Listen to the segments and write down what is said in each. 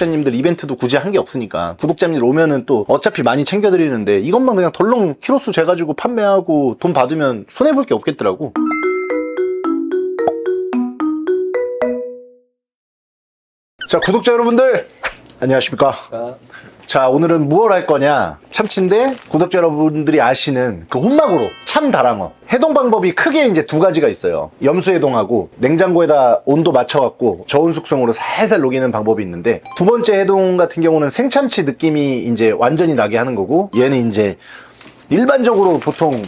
구독자님들 이벤트도 굳이 한 게 없으니까 구독자님들 오면은 또 어차피 많이 챙겨드리는데 이것만 그냥 덜렁 키로수 재가지고 판매하고 돈 받으면 손해볼 게 없겠더라고. 자 구독자 여러분들 안녕하십니까? 자 오늘은 무얼 할 거냐? 참치인데 구독자 여러분들이 아시는 그 혼막으로 참다랑어. 해동 방법이 크게 이제 두 가지가 있어요. 염수 해동하고 냉장고에다 온도 맞춰갖고 저온 숙성으로 살살 녹이는 방법이 있는데 두 번째 해동 같은 경우는 생참치 느낌이 이제 완전히 나게 하는 거고 얘는 이제 일반적으로 보통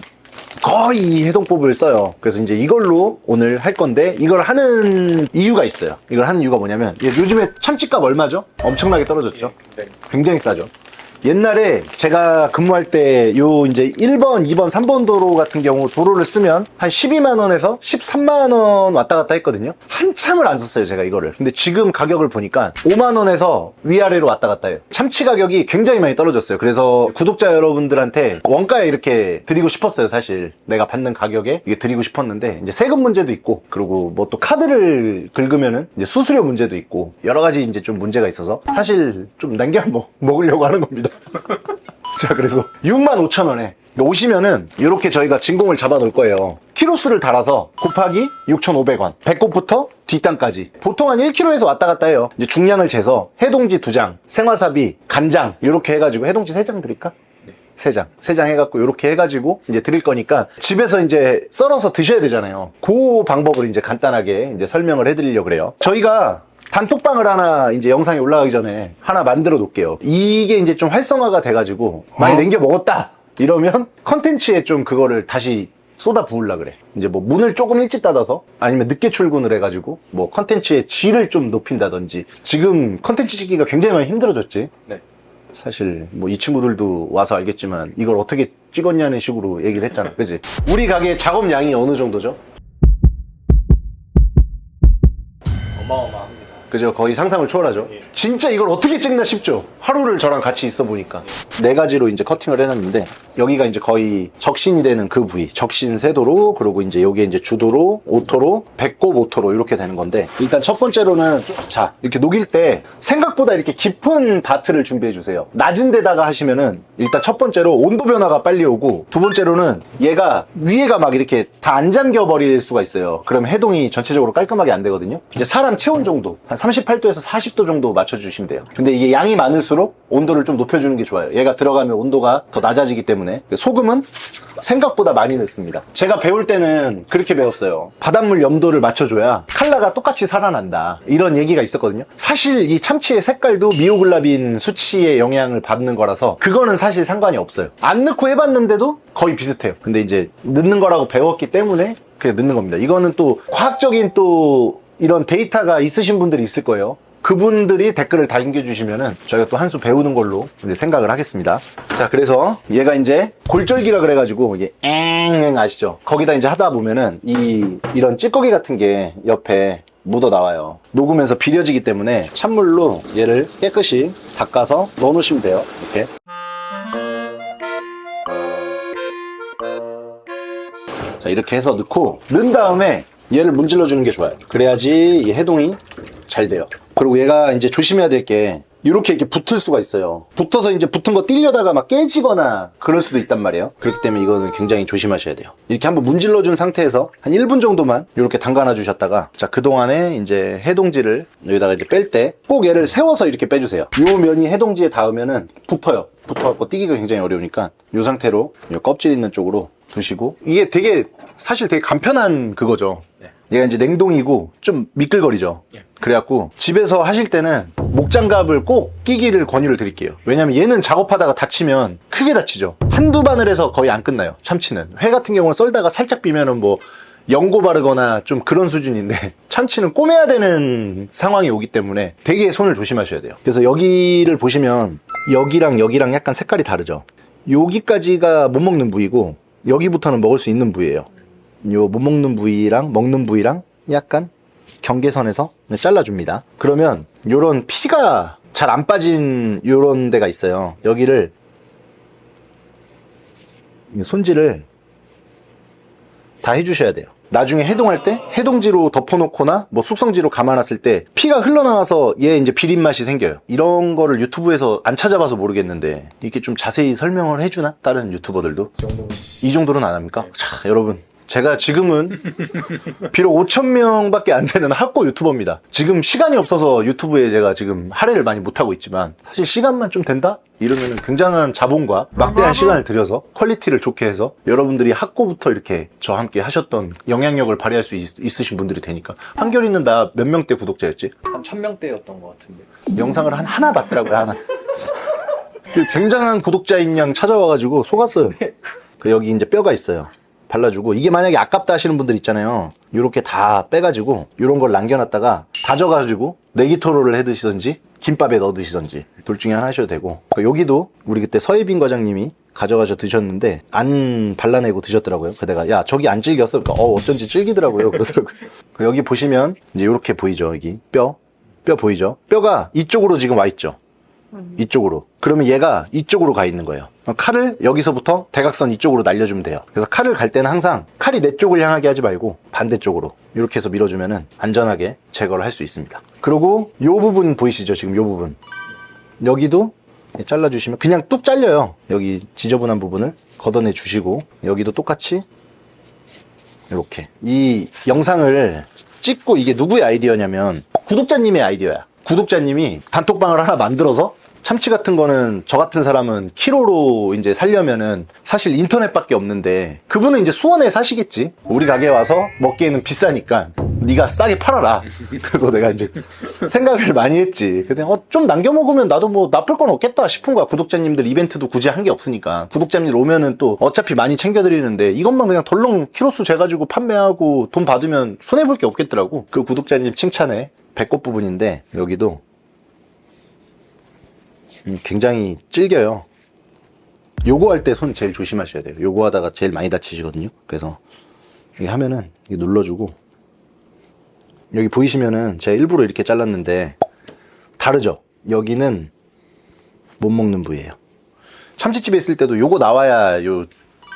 거의 이 해동법을 써요. 그래서 이제 이걸로 오늘 할 건데 이걸 하는 이유가 있어요. 이걸 하는 이유가 뭐냐면 예, 요즘에 참치값 얼마죠? 엄청나게 떨어졌죠. 굉장히 싸죠. 옛날에 제가 근무할 때 요 이제 1번, 2번, 3번 도로 같은 경우 도로를 쓰면 한 12만 원에서 13만 원 왔다 갔다 했거든요. 한참을 안 썼어요, 제가 이거를. 근데 지금 가격을 보니까 5만 원에서 위아래로 왔다 갔다 해요. 참치 가격이 굉장히 많이 떨어졌어요. 그래서 구독자 여러분들한테 원가에 이렇게 드리고 싶었어요, 사실. 내가 받는 가격에 이게 드리고 싶었는데 이제 세금 문제도 있고 그리고 뭐 또 카드를 긁으면은 이제 수수료 문제도 있고 여러 가지 이제 좀 문제가 있어서 사실 좀 남겨 먹, 먹으려고 하는 겁니다. 자, 그래서 6만 5천 원에 오시면은 이렇게 저희가 진공을 잡아 놓을 거예요. 키로수를 달아서 곱하기 6,500원. 배꼽부터 뒷단까지. 보통 한 1kg에서 왔다 갔다 해요. 이제 중량을 재서 해동지 2장, 생와사비, 간장 이렇게 해가지고 해동지 3장 드릴까? 세 장, 세 장 해갖고 이렇게 해가지고 이제 드릴 거니까 집에서 이제 썰어서 드셔야 되잖아요. 그 방법을 이제 간단하게 이제 설명을 해드리려고 그래요. 저희가 단톡방을 하나 이제 영상이 올라가기 전에 하나 만들어 놓을게요. 이게 이제 좀 활성화가 돼가지고 많이 남겨 먹었다 이러면 컨텐츠에 좀 그거를 다시 쏟아 부으려 그래. 이제 뭐 문을 조금 일찍 닫아서 아니면 늦게 출근을 해가지고 뭐 컨텐츠의 질을 좀 높인다든지 지금 컨텐츠 찍기가 굉장히 많이 힘들어졌지. 네. 사실 뭐 이 친구들도 와서 알겠지만 이걸 어떻게 찍었냐는 식으로 얘기를 했잖아. 그지? 우리 가게 작업량이 어느 정도죠? 그죠? 거의 상상을 초월하죠. 예. 진짜 이걸 어떻게 찍나 싶죠? 하루를 저랑 같이 있어 보니까. 네 가지로 이제 커팅을 해놨는데, 여기가 이제 거의 적신이 되는 그 부위. 적신 세도로, 그리고 이제 여기에 이제 주도로, 오토로, 배꼽 오토로 이렇게 되는 건데, 일단 첫 번째로는, 자, 이렇게 녹일 때 생각보다 이렇게 깊은 바트를 준비해 주세요. 낮은 데다가 하시면은, 일단 첫 번째로 온도 변화가 빨리 오고, 두 번째로는 얘가 위에가 막 이렇게 다 안 잠겨 버릴 수가 있어요. 그럼 해동이 전체적으로 깔끔하게 안 되거든요. 이제 사람 체온 정도, 한 38도에서 40도 정도 맞춰주시면 돼요. 근데 이게 양이 많을수록 온도를 좀 높여주는 게 좋아요. 얘가 들어가면 온도가 더 낮아지기 때문에. 소금은 생각보다 많이 넣습니다. 제가 배울 때는 그렇게 배웠어요. 바닷물 염도를 맞춰줘야 칼라가 똑같이 살아난다. 이런 얘기가 있었거든요. 사실 이 참치의 색깔도 미오글라빈 수치의 영향을 받는 거라서 그거는 사실 상관이 없어요. 안 넣고 해봤는데도 거의 비슷해요. 근데 이제 넣는 거라고 배웠기 때문에 그냥 넣는 겁니다. 이거는 또 과학적인 또 이런 데이터가 있으신 분들이 있을 거예요. 그분들이 댓글을 달겨주시면은 저희가 또 한 수 배우는 걸로 생각을 하겠습니다. 자, 그래서 얘가 이제 골절기라 그래가지고 이게 앵앵 아시죠? 거기다 이제 하다 보면은 이 이런 찌꺼기 같은 게 옆에 묻어 나와요. 녹으면서 비려지기 때문에 찬물로 얘를 깨끗이 닦아서 넣어 놓으시면 돼요. 이렇게. 자, 이렇게 해서 넣고, 넣은 다음에 얘를 문질러 주는 게 좋아요. 그래야지 이 해동이 잘 돼요. 그리고 얘가 이제 조심해야 될 게, 이렇게 이렇게 붙을 수가 있어요. 붙어서 이제 붙은 거 뛸려다가 막 깨지거나 그럴 수도 있단 말이에요. 그렇기 때문에 이거는 굉장히 조심하셔야 돼요. 이렇게 한번 문질러 준 상태에서 한 1분 정도만 이렇게 담가놔 주셨다가 자, 그동안에 이제 해동지를 여기다가 이제 뺄 때 꼭 얘를 세워서 이렇게 빼주세요. 요 면이 해동지에 닿으면은 붙어요. 붙어갖고 띄기가 굉장히 어려우니까 요 상태로 요 껍질 있는 쪽으로 두시고 이게 되게 사실 되게 간편한 그거죠. 네. 얘가 이제 냉동이고 좀 미끌거리죠. 예. 그래갖고 집에서 하실 때는 목장갑을 꼭 끼기를 권유를 드릴게요. 왜냐면 얘는 작업하다가 다치면 크게 다치죠. 한두 바늘에서 거의 안 끝나요. 참치는. 회 같은 경우는 썰다가 살짝 비면은 뭐 연고 바르거나 좀 그런 수준인데 참치는 꼬매야 되는 상황이 오기 때문에 되게 손을 조심하셔야 돼요. 그래서 여기를 보시면 여기랑 여기랑 약간 색깔이 다르죠. 여기까지가 못 먹는 부위고 여기부터는 먹을 수 있는 부위예요. 요 못 먹는 부위랑 먹는 부위랑 약간 경계선에서 잘라줍니다. 그러면 요런 피가 잘 안 빠진 요런 데가 있어요. 여기를 손질을 다 해주셔야 돼요. 나중에 해동할 때 해동지로 덮어놓거나 뭐 숙성지로 감아놨을 때 피가 흘러나와서 얘 이제 비린 맛이 생겨요. 이런 거를 유튜브에서 안 찾아봐서 모르겠는데 이렇게 좀 자세히 설명을 해주나? 다른 유튜버들도? 이 정도는 안 합니까? 자, 여러분. 제가 지금은 비록 5천 명밖에 안 되는 학고 유튜버입니다. 지금 시간이 없어서 유튜브에 제가 지금 할애를 많이 못 하고 있지만 사실 시간만 좀 된다? 이러면 굉장한 자본과 막대한 시간을 들여서 퀄리티를 좋게 해서 여러분들이 학고부터 이렇게 저와 함께 하셨던 영향력을 발휘할 수 있, 으신 분들이 되니까 한결이는 나 몇 명대 구독자였지? 한 천 명대였던 것 같은데. 영상을 한 하나 봤더라고요 하나 그 굉장한 구독자인 양 찾아와가지고 속았어요 그 여기 이제 뼈가 있어요 발라주고 이게 만약에 아깝다 하시는 분들 있잖아요 요렇게 다 빼가지고 요런 걸 남겨놨다가 다져가지고 내기토로를 해 드시던지 김밥에 넣어 드시던지 둘 중에 하나 하셔도 되고 그 여기도 우리 그때 서예빈 과장님이 가져가셔 드셨는데 안 발라내고 드셨더라고요. 그 내가 야 저기 안 질겼어. 그러니까 어 어쩐지 질기더라고요. 그러더라고요. 그 여기 보시면 이제 이렇게 보이죠. 여기 뼈. 뼈 보이죠? 뼈가 이쪽으로 지금 와 있죠. 이쪽으로. 그러면 얘가 이쪽으로 가 있는 거예요. 칼을 여기서부터 대각선 이쪽으로 날려주면 돼요. 그래서 칼을 갈 때는 항상 칼이 내 쪽을 향하게 하지 말고 반대쪽으로 이렇게 해서 밀어주면은 안전하게 제거를 할 수 있습니다. 그리고 요 부분 보이시죠? 지금 요 부분. 여기도 잘라주시면 그냥 뚝 잘려요. 여기 지저분한 부분을 걷어내 주시고 여기도 똑같이 이렇게 이 영상을 찍고 이게 누구의 아이디어냐면 구독자님의 아이디어야. 구독자님이 단톡방을 하나 만들어서 참치 같은 거는 저 같은 사람은 키로로 이제 살려면은 사실 인터넷밖에 없는데 그분은 이제 수원에 사시겠지. 우리 가게에 와서 먹기에는 비싸니까 네가 싸게 팔아라. 그래서 내가 이제 생각을 많이 했지. 근데 어, 좀 남겨 먹으면 나도 뭐 나쁠 건 없겠다 싶은 거야. 구독자님들 이벤트도 굳이 한 게 없으니까. 구독자님들 오면은 또 어차피 많이 챙겨드리는데 이것만 그냥 덜렁 키로수 재가지고 판매하고 돈 받으면 손해볼 게 없겠더라고. 그 구독자님 칭찬에 배꼽 부분인데 여기도 음, 굉장히 질겨요. 요거 할 때 손 제일 조심하셔야 돼요. 요거 하다가 제일 많이 다치시거든요. 그래서 이게 하면은 눌러주고 여기 보이시면은 제가 일부러 이렇게 잘랐는데 다르죠? 여기는 못 먹는 부위예요. 참치집에 있을 때도 요거 나와야 요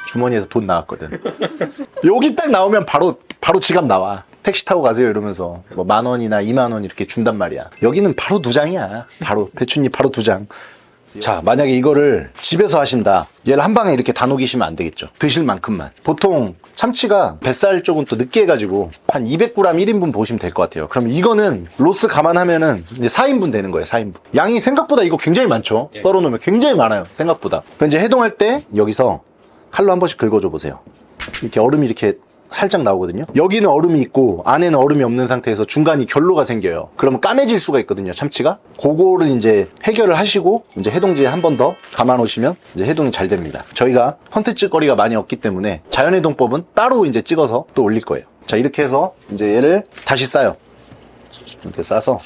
주머니에서 돈 나왔거든. 여기 딱 나오면 바로 바로 지갑 나와. 택시 타고 가세요 이러면서 뭐 만 원이나 이만 원 이렇게 준단 말이야. 여기는 바로 두 장이야. 바로 배추잎 바로 두 장. 자, 만약에 이거를 집에서 하신다. 얘를 한 방에 이렇게 다 녹이시면 안 되겠죠. 드실 만큼만. 보통 참치가 뱃살 쪽은 또 늦게 해가지고 한 200g 1인분 보시면 될 것 같아요. 그럼 이거는 로스 감안하면은 이제 4인분 되는 거예요, 4인분. 양이 생각보다 이거 굉장히 많죠? 썰어 놓으면 굉장히 많아요, 생각보다. 그럼 이제 해동할 때 여기서 칼로 한 번씩 긁어줘 보세요. 이렇게 얼음이 이렇게 살짝 나오거든요. 여기는 얼음이 있고 안에는 얼음이 없는 상태에서 중간이 결로가 생겨요. 그러면 까매질 수가 있거든요, 참치가. 그거를 이제 해결을 하시고 이제 해동지에 한 번 더 감아 놓으시면 이제 해동이 잘 됩니다. 저희가 컨텐츠 거리가 많이 없기 때문에 자연해동법은 따로 이제 찍어서 또 올릴 거예요. 자, 이렇게 해서 이제 얘를 다시 싸요. 이렇게 싸서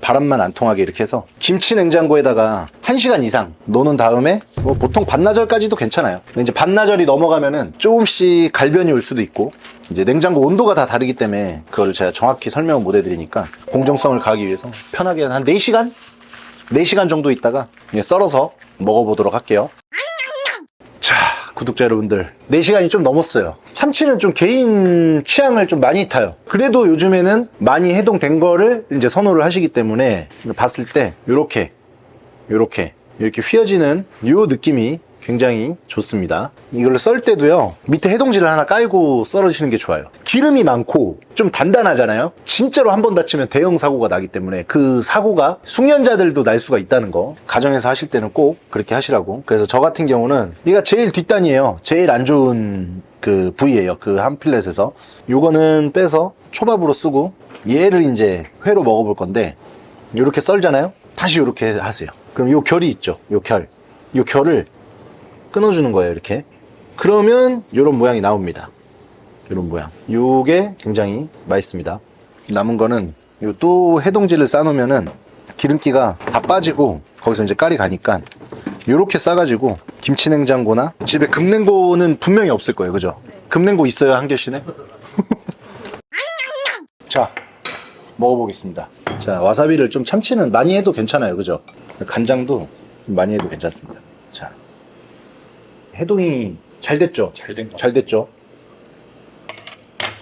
바람만 안 통하게 이렇게 해서 김치 냉장고에다가 1시간 이상 넣는 다음에 뭐 보통 반나절까지도 괜찮아요. 근데 이제 반나절이 넘어가면은 조금씩 갈변이 올 수도 있고 이제 냉장고 온도가 다 다르기 때문에 그걸 제가 정확히 설명을 못 해드리니까 공정성을 가기 위해서 편하게 한 4시간? 4시간 정도 있다가 썰어서 먹어보도록 할게요. 자, 구독자 여러분들. 4시간이 좀 넘었어요. 참치는 좀 개인 취향을 좀 많이 타요. 그래도 요즘에는 많이 해동된 거를 이제 선호를 하시기 때문에 봤을 때, 요렇게, 요렇게, 이렇게 휘어지는 요 느낌이 굉장히 좋습니다. 이걸 썰 때도요, 밑에 해동지를 하나 깔고 썰어주시는 게 좋아요. 기름이 많고 좀 단단하잖아요? 진짜로 한 번 다치면 대형 사고가 나기 때문에 그 사고가 숙련자들도 날 수가 있다는 거. 가정에서 하실 때는 꼭 그렇게 하시라고. 그래서 저 같은 경우는 얘가 제일 뒷단이에요. 제일 안 좋은 그 부위예요. 그 한 필렛에서. 요거는 빼서 초밥으로 쓰고 얘를 이제 회로 먹어볼 건데 이렇게 썰잖아요? 다시 이렇게 하세요. 그럼 요 결이 있죠. 요 결. 요 결을 끊어주는 거예요, 이렇게. 그러면 이런 모양이 나옵니다. 이런 모양. 요게 굉장히 맛있습니다. 남은 거는 요 또 해동지를 싸놓으면은 기름기가 다 빠지고 거기서 이제 깔이 가니까 요렇게 싸가지고 김치 냉장고나 집에 금냉고는 분명히 없을 거예요, 그죠? 금냉고 있어요, 한결씨네? 자, 먹어보겠습니다. 자, 와사비를 좀 참치는 많이 해도 괜찮아요, 그죠? 간장도 많이 해도 괜찮습니다. 자, 해동이 잘 됐죠? 잘 된 거. 잘 됐죠?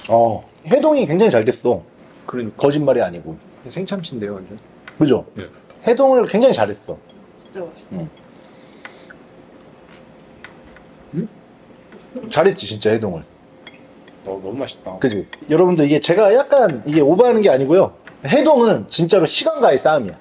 어, 해동이 굉장히 잘 됐어. 그러니까 거짓말이 아니고. 생참치인데요, 완전. 그죠? 네. 해동을 굉장히 잘했어. 진짜 맛있다. 잘했지, 진짜 해동을. 어, 너무 맛있다. 그지? 여러분들 이게 제가 약간 이게 오버하는 게 아니고요. 해동은 진짜로 시간과의 싸움이야.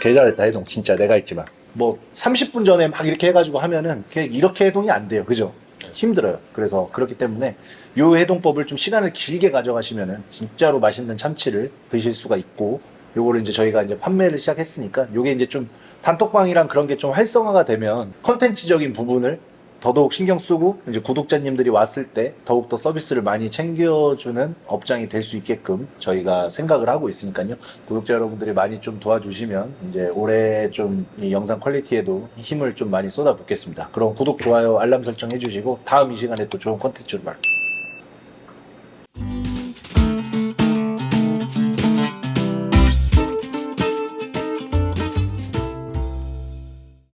개 잘했다, 해동. 진짜 내가 했지만. 뭐 30분 전에 막 이렇게 해가지고 하면은 이렇게 해동이 안 돼요. 그죠? 힘들어요. 그래서 그렇기 때문에 요 해동법을 좀 시간을 길게 가져가시면은 진짜로 맛있는 참치를 드실 수가 있고 요거를 이제 저희가 이제 판매를 시작했으니까 요게 이제 좀 단톡방이랑 그런 게 좀 활성화가 되면 컨텐츠적인 부분을 더더욱 신경 쓰고 이제 구독자님들이 왔을 때 더욱더 서비스를 많이 챙겨주는 업장이 될 수 있게끔 저희가 생각을 하고 있으니까요. 구독자 여러분들이 많이 좀 도와주시면 이제 올해 좀 이 영상 퀄리티에도 힘을 좀 많이 쏟아붓겠습니다. 그럼 구독, 좋아요, 알람 설정 해주시고 다음 이 시간에 또 좋은 컨텐츠로 말